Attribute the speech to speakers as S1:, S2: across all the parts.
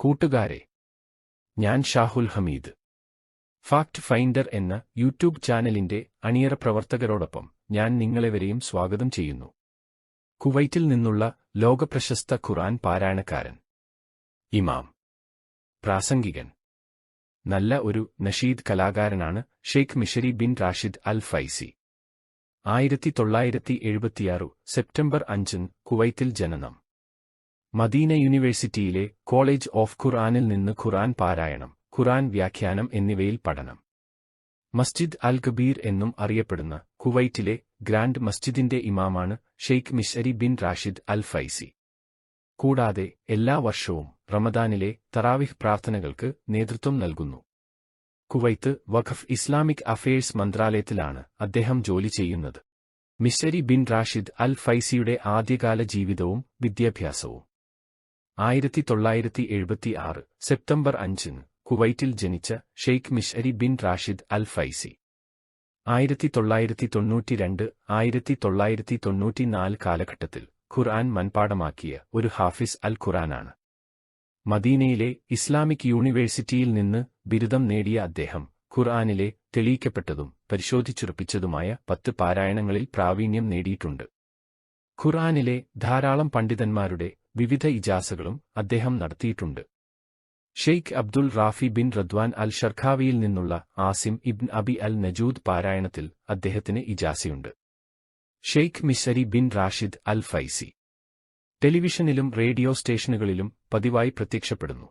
S1: കൂട്ടുകാരെ ഞാൻ Shahul Hameed. Fact finder എന്ന യൂട്യൂബ് ചാനലിന്റെ അണിയറ പ്രവർത്തകരോടൊപ്പം ഞാൻ നിങ്ങളെവരെയും സ്വാഗതം ചെയ്യുന്നു. കുവൈറ്റിൽ നിന്നുള്ള ലോകപ്രശസ്ത ഖുറാൻ പാരായണക്കാരൻ. ഇമാം. പ്രാസംഗികൻ. നല്ല ഒരു നഷീദ് കലാകാരനാണ് Sheikh Mishary bin Rashid al Fasy. ആയിരത്തി തൊള്ളായിരത്തി എഴുപത്തിയാറ് സെപ്റ്റംബർ അഞ്ചിന് കുവൈത്തിൽ ജനനം. മദീന യൂണിവേഴ്സിറ്റിയിലെ കോളേജ് ഓഫ് ഖുർആനിൽ നിന്ന് ഖുർആൻ പാരായണം ഖുർആൻ വ്യാഖ്യാനം എന്നിവയിൽ പഠനം. മസ്ജിദ് അൽ കബീർ എന്നും അറിയപ്പെടുന്ന കുവൈറ്റിലെ ഗ്രാൻഡ് മസ്ജിദിന്റെ ഇമാമാണ് Sheikh Mishary bin Rashid al Fasy. കൂടാതെ എല്ലാ വർഷവും റമദാനിലെ തറാവിഹ് പ്രാർത്ഥനകൾക്ക് നേതൃത്വം നൽകുന്നു. കുവൈത്ത് വഖഫ് ഇസ്ലാമിക് അഫയേഴ്സ് മന്ത്രാലയത്തിലാണ് അദ്ദേഹം ജോലി ചെയ്യുന്നത്. മിഷരി ബിൻ റാഷിദ് അൽ ഫൈസിയുടെ ആദ്യകാല ജീവിതവും വിദ്യാഭ്യാസവും. ആയിരത്തി തൊള്ളായിരത്തി എഴുപത്തി ആറ് സെപ്റ്റംബർ അഞ്ചിന് കുവൈറ്റിൽ ജനിച്ച Sheikh Mishary bin Rashid al Fasy. ആയിരത്തി തൊള്ളായിരത്തി തൊണ്ണൂറ്റിരണ്ട് ആയിരത്തി തൊള്ളായിരത്തി തൊണ്ണൂറ്റിനാല് കാലഘട്ടത്തിൽ ഖുർആൻ മൻപാഠമാക്കിയ ഒരു ഹാഫിസ് അൽ ഖുറാനാണ് മദീനയിലെ ഇസ്ലാമിക് യൂണിവേഴ്സിറ്റിയിൽ നിന്ന് ബിരുദം നേടിയ അദ്ദേഹം ഖുർആാനിലെ തെളിയിക്കപ്പെട്ടതും പരിശോധിച്ചുറപ്പിച്ചതുമായ പത്ത് പാരായണങ്ങളിൽ പ്രാവീണ്യം നേടിയിട്ടുണ്ട്. ഖുർആാനിലെ ധാരാളം പണ്ഡിതന്മാരുടെ വിവിധ ഇജാസകളും അദ്ദേഹം നടത്തിയിട്ടുണ്ട്. Sheikh Abdul Rafi bin Radwan al ഷർഖാവിയിൽ നിന്നുള്ള Asim ibn Abi al Najud പാരായണത്തിൽ അദ്ദേഹത്തിന് ഇജാസയുണ്ട്. Sheikh Mishary bin Rashid al Fasy. ടെലിവിഷനിലും radio സ്റ്റേഷനുകളിലും പതിവായി പ്രത്യക്ഷപ്പെടുന്നു.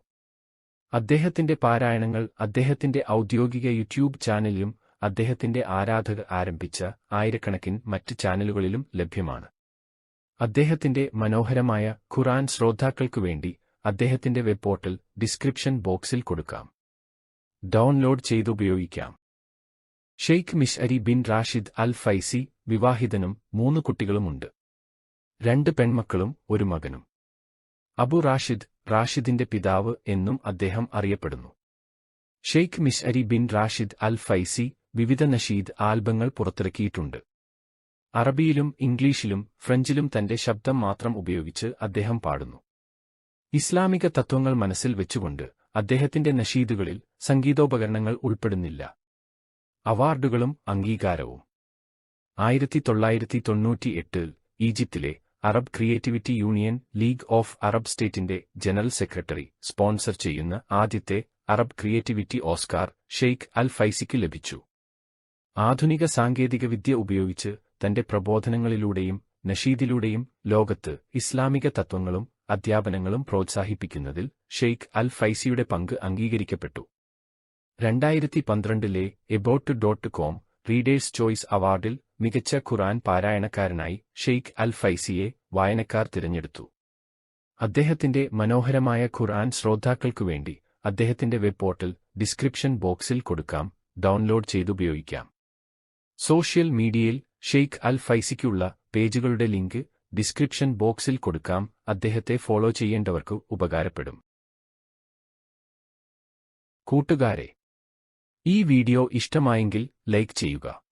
S1: അദ്ദേഹത്തിന്റെ പാരായണങ്ങൾ അദ്ദേഹത്തിന്റെ ഔദ്യോഗിക യൂട്യൂബ് ചാനലിലും അദ്ദേഹത്തിന്റെ ആരാധകർ ആരംഭിച്ച ആയിരക്കണക്കിന് മറ്റ് ചാനലുകളിലും ലഭ്യമാണ്. അദ്ദേഹത്തിന്റെ മനോഹരമായ ഖുറാൻ ശ്രോതാക്കൾക്കു വേണ്ടി അദ്ദേഹത്തിന്റെ വെബ് പോർട്ടൽ ഡിസ്ക്രിപ്ഷൻ ബോക്സിൽ കൊടുക്കാം. Download ചെയ്തുപയോഗിക്കാം. Sheikh Mish bin Rashid Al Faisi വിവാഹിതനും മൂന്ന് കുട്ടികളുമുണ്ട്. രണ്ട് പെൺമക്കളും ഒരു മകനും. അബു റാഷിദ് റാഷിദിന്റെ പിതാവ് എന്നും അദ്ദേഹം അറിയപ്പെടുന്നു. Sheikh Mish bin Rashid Al Faisi വിവിധ നഷീദ് ആൽബങ്ങൾ പുറത്തിറക്കിയിട്ടുണ്ട്. അറബിയിലും ഇംഗ്ലീഷിലും ഫ്രഞ്ചിലും തന്റെ ശബ്ദം മാത്രം ഉപയോഗിച്ച് അദ്ദേഹം പാടുന്നു. ഇസ്ലാമിക തത്വങ്ങൾ മനസ്സിൽ വെച്ചുകൊണ്ട് അദ്ദേഹത്തിന്റെ നഷീദുകളിൽ സംഗീതോപകരണങ്ങൾ ഉൾപ്പെടുന്നില്ല. അവാർഡുകളും അംഗീകാരവും. ആയിരത്തി തൊള്ളായിരത്തി തൊണ്ണൂറ്റിയെട്ടിൽ ഈജിപ്തിലെ Arab creativity union league of Arab സ്റ്റേറ്റിന്റെ ജനറൽ സെക്രട്ടറി സ്പോൺസർ ചെയ്യുന്ന ആദ്യത്തെ Arab creativity Oscar Sheikh al ഫൈസിക്ക് ലഭിച്ചു. ആധുനിക സാങ്കേതികവിദ്യ ഉപയോഗിച്ച് തന്റെ പ്രബോധനങ്ങളിലൂടെയും നഷീദിലൂടെയും ലോകത്ത് ഇസ്ലാമിക തത്വങ്ങളും അധ്യാപനങ്ങളും പ്രോത്സാഹിപ്പിക്കുന്നതിൽ ഷെയ്ഖ് അൽ ഫൈസിയുടെ പങ്ക് അംഗീകരിക്കപ്പെട്ടു. രണ്ടായിരത്തി പന്ത്രണ്ടിലെ Abbot dot com readers choice അവാർഡിൽ മികച്ച ഖുറാൻ പാരായണക്കാരനായി ഷെയ്ഖ് അൽ ഫൈസിയെ വായനക്കാർ തിരഞ്ഞെടുത്തു. അദ്ദേഹത്തിന്റെ മനോഹരമായ ഖുർആൻ ശ്രോതാക്കൾക്കുവേണ്ടി അദ്ദേഹത്തിന്റെ വെബ് പോർട്ടൽ ഡിസ്ക്രിപ്ഷൻ ബോക്സിൽ കൊടുക്കാം ഡൗൺലോഡ് ചെയ്തുപയോഗിക്കാം. സോഷ്യൽ മീഡിയയിൽ ഷെയ്ഖ് അൽ ഫൈസിക്കുള്ള പേജുകളുടെ ലിങ്ക് ഡിസ്ക്രിപ്ഷൻ ബോക്സിൽ കൊടുക്കാം. അദ്ദേഹത്തെ ഫോളോ ചെയ്യേണ്ടവർക്ക് ഉപകാരപ്പെടും. കൂട്ടുകാരെ ഈ വീഡിയോ ഇഷ്ടമായെങ്കിൽ ലൈക്ക് ചെയ്യുക.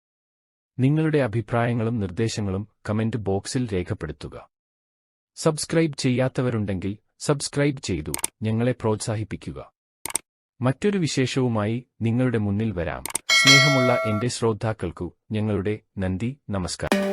S1: നിങ്ങളുടെ അഭിപ്രായങ്ങളും നിർദ്ദേശങ്ങളും കമന്റ് ബോക്സിൽ രേഖപ്പെടുത്തുക. സബ്സ്ക്രൈബ് ചെയ്യാത്തവരുണ്ടെങ്കിൽ സബ്സ്ക്രൈബ് ചെയ്തു ഞങ്ങളെ പ്രോത്സാഹിപ്പിക്കുക. മറ്റൊരു വിശേഷവുമായി നിങ്ങളുടെ മുന്നിൽ വരാം. സ്നേഹമുള്ള എന്റെ ശ്രോതാക്കൾക്കു ഞങ്ങളുടെ നന്ദി നമസ്കാരം.